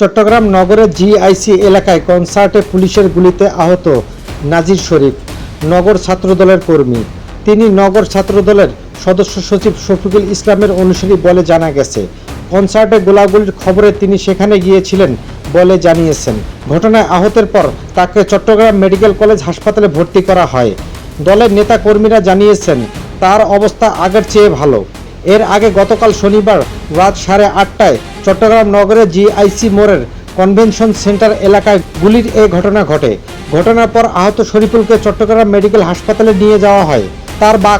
চট্টগ্রাম নগরের জিআইসি এলাকায় কনসার্টে পুলিশের গুলিতে আহত নাজির শরীফ, নগর ছাত্রদলের কর্মী। তিনি নগর ছাত্রদলের সদস্য সচিব শফিকুল ইসলামের অনুসারী বলে জানা গেছে। কনসার্টে গোলাগুলির খবরে তিনি সেখানে গিয়েছিলেন বলে জানিয়েছেন। ঘটনায় আহতের পর তাকে চট্টগ্রাম মেডিকেল কলেজ হাসপাতালে ভর্তি করা হয়। দলের নেতা কর্মীরা জানিয়েছেন, তার অবস্থা আগের চেয়ে ভালো। এর আগে গতকাল শনিবার রাত সাড়ে আটটায় চট্টগ্রাম নগরের জিআইসি মোড়ের কনভেনশন সেন্টার এলাকায় গুলির এ ঘটনা ঘটে। ঘটনার পর আহত শরীফুলকে চট্টগ্রাম মেডিকেল হাসপাতালে নিয়ে যাওয়া হয়। তার বা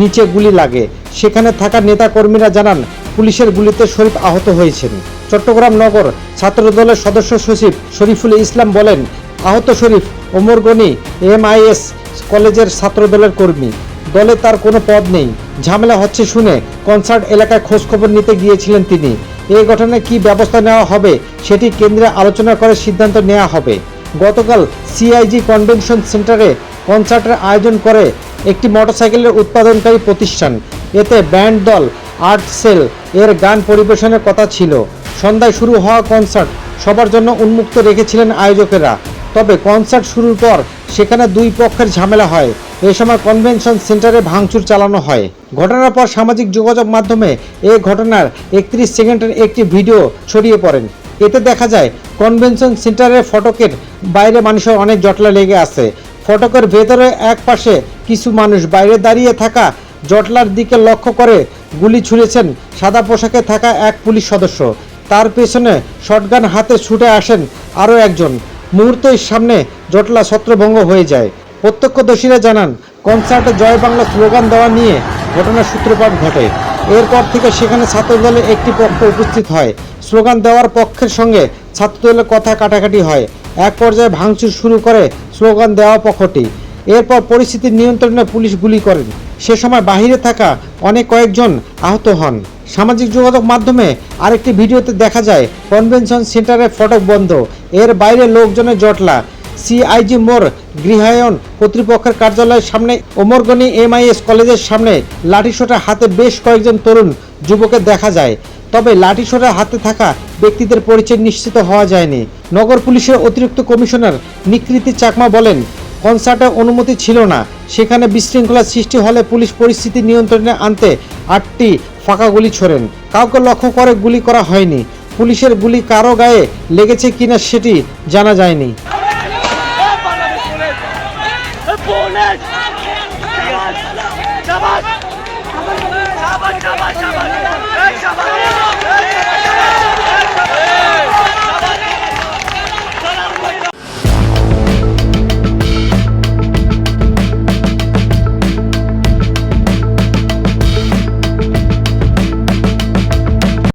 নিচে গুলি লাগে। সেখানে থাকা নেতাকর্মীরা জানান, পুলিশের গুলিতে শরীফ আহত হয়েছেন। চট্টগ্রাম নগর ছাত্রদলের সদস্য সচিব শরীফুল ইসলাম বলেন, আহত শরীফ ওমর গনি এমআইএস কলেজের ছাত্রদলের কর্মী। দলে তার কোনো পদ নেই। ঝামেলা হচ্ছে শুনে কনসার্ট এলাকায় খোঁজখবর নিতে গিয়েছিলেন তিনি। এই ঘটনায় কী ব্যবস্থা নেওয়া হবে সেটি কেন্দ্রে আলোচনা করে সিদ্ধান্ত নেওয়া হবে। গতকাল সিআইজি কনভেনশন সেন্টারে কনসার্টের আয়োজন করে একটি মোটরসাইকেলের উৎপাদনকারী প্রতিষ্ঠান। এতে ব্যান্ড দল, আর্ট সেল, এর গান পরিবেশনের কথা ছিল। সন্ধ্যায় শুরু হওয়া কনসার্ট সবার জন্য উন্মুক্ত রেখেছিলেন আয়োজকেরা। তবে কনসার্ট শুরুর পর সেখানে দুই পক্ষের ঝামেলা হয়। এ সময় কনভেনশন সেন্টারে ভাঙচুর চালানো হয়। ঘটনার পর সামাজিক যোগাযোগ মাধ্যমে এই ঘটনার একত্রিশ সেকেন্ডের একটি ভিডিও ছড়িয়ে পড়েন। এতে দেখা যায়, কনভেনশন সেন্টারের ফটকের বাইরে মানুষের অনেক জটলা লেগে আছে। ফটকের ভেতরে এক পাশে কিছু মানুষ, বাইরে দাঁড়িয়ে থাকা জটলার দিকে লক্ষ্য করে গুলি ছুঁড়েছেন সাদা পোশাকে থাকা এক পুলিশ সদস্য। তার পেছনে শটগান হাতে ছুটে আসেন আরও একজন। মুহূর্তের সামনে জটলা ছত্রভঙ্গ হয়ে যায়। প্রত্যক্ষদর্শীরা জানান, কনসার্টে জয় বাংলা স্লোগান দেওয়া নিয়ে ঘটনার সূত্রপাত ঘটে। এরপর থেকে সেখানে ছাত্রদলের একটি পক্ষ উপস্থিত হয়। স্লোগান দেওয়ার পক্ষের সঙ্গে ছাত্রদলের কথা কাটাকাটি হয়। এক পর্যায়ে ভাঙচুর শুরু করে স্লোগান দেওয়া পক্ষটি। এরপর পরিস্থিতি নিয়ন্ত্রণে পুলিশ গুলি করেন। সে সময় বাহিরে থাকা অনেক কয়েকজন আহত হন। সামাজিক যোগাযোগ মাধ্যমে আরেকটি ভিডিওতে দেখা যায়, কনভেনশন সেন্টারের ফটক বন্ধ। এর বাইরে লোকজনের জটলা। সিআইজি মোড় গৃহায়ন কর্তৃপক্ষের কার্যালয়ের সামনে ওমরগনি এমআইএস কলেজের সামনে লাঠিসোঁটা হাতে বেশ কয়েকজন তরুণ যুবকের দেখা যায়। তবে লাঠিসোঁটা হাতে থাকা ব্যক্তিদের পরিচয় নিশ্চিত হওয়া যায়নি। নগর পুলিশের অতিরিক্ত কমিশনার নিকৃতি চাকমা বলেন, কনসার্টে অনুমতি ছিল না। সেখানে বিশৃঙ্খলা সৃষ্টি হলে পুলিশ পরিস্থিতি নিয়ন্ত্রণে আনতে আটটি ফাঁকা গুলি ছোড়েন। কাউকে লক্ষ্য করে গুলি করা হয়নি। পুলিশের গুলি কারও গায়ে লেগেছে কিনা সেটি জানা যায়নি। Opponent! Come on! Come on!